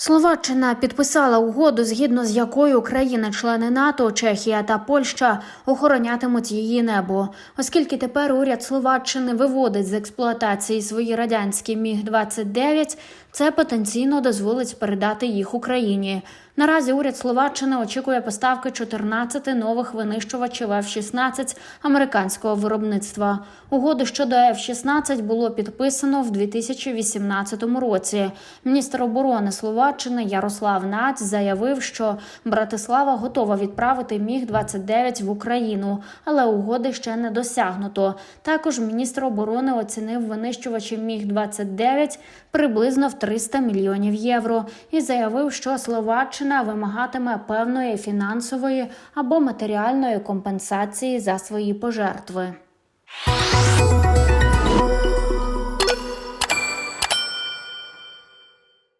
Словаччина підписала угоду, згідно з якою країни-члени НАТО, Чехія та Польща охоронятимуть її небо, оскільки тепер уряд Словаччини виводить з експлуатації свої радянські міг 29 це потенційно дозволить передати їх Україні. Наразі уряд Словаччини очікує поставки 14 нових винищувачів F-16 американського виробництва. Угоду щодо F-16 було підписано в 2018 році. Міністр оборони Словаччини Ярослав Нац заявив, що Братислава готова відправити міг 29 в Україну, але угоди ще не досягнуто. Також міністр оборони оцінив винищувачі міг 29 приблизно в 300 мільйонів євро і заявив, що Словаччина вимагатиме певної фінансової або матеріальної компенсації за свої пожертви.